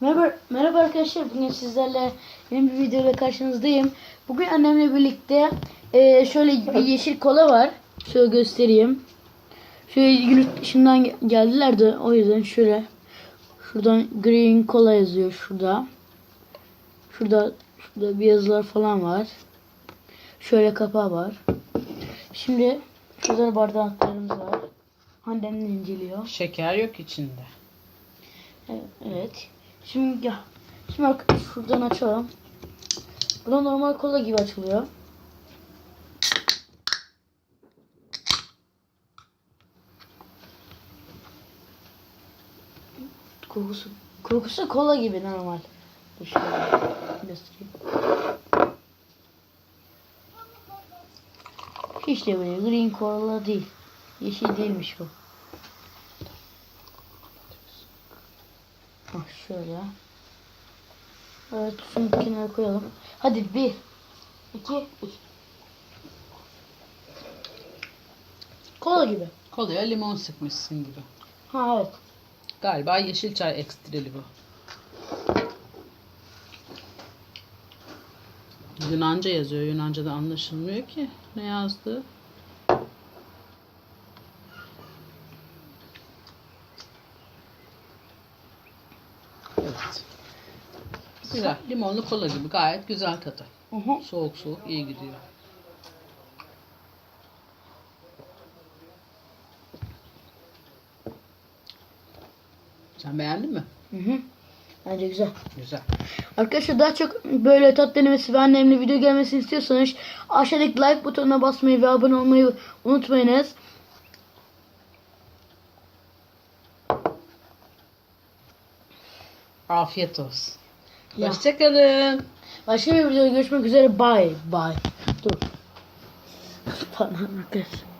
Merhaba, merhaba arkadaşlar. Bugün sizlerle yeni bir videoyla karşınızdayım. Bugün annemle birlikte eee, şöyle bir yeşil kola var. Şöyle göstereyim. Şöyle yurt dışından gel- geldiler de o yüzden şöyle şuradan green kola yazıyor şurada. Şurada şurada bir yazılar falan var. Şöyle kapağı var. Şimdi şurada bardaklarımız var. Annem inceliyor. Şeker yok içinde. Evet. Şimdi ya. Şimdi arkadaş şuradan açalım. Bu da normal kola gibi açılıyor. Kokusu, kokusu kola gibi normal. Şöyle göstereyim. Hiç de böyle green kola değil. Yeşil değilmiş bu. Bak şöyle. Evet şunu kenara koyalım. Hadi bir, iki, üç. Kola gibi. Kolaya limon sıkmışsın gibi. Ha evet. Galiba yeşil çay ekstreli bu. Yunanca yazıyor. Yunanca'da anlaşılmıyor ki. Ne yazdı? Güzel. Limonlu kola gibi. Gayet güzel tadı. Hı hı. Soğuk soğuk iyi gidiyor. Sen beğendin mi? Hı hı. Bence güzel. Güzel. Arkadaşlar daha çok böyle tat denemesi ve annemle video gelmesini istiyorsanız aşağıdaki like butonuna basmayı ve abone olmayı unutmayınız. Afiyet olsun. Ya. Hoşçakalın. Başka bir videoda görüşmek üzere. Bye bye. Dur. Pardon arkadaşlar.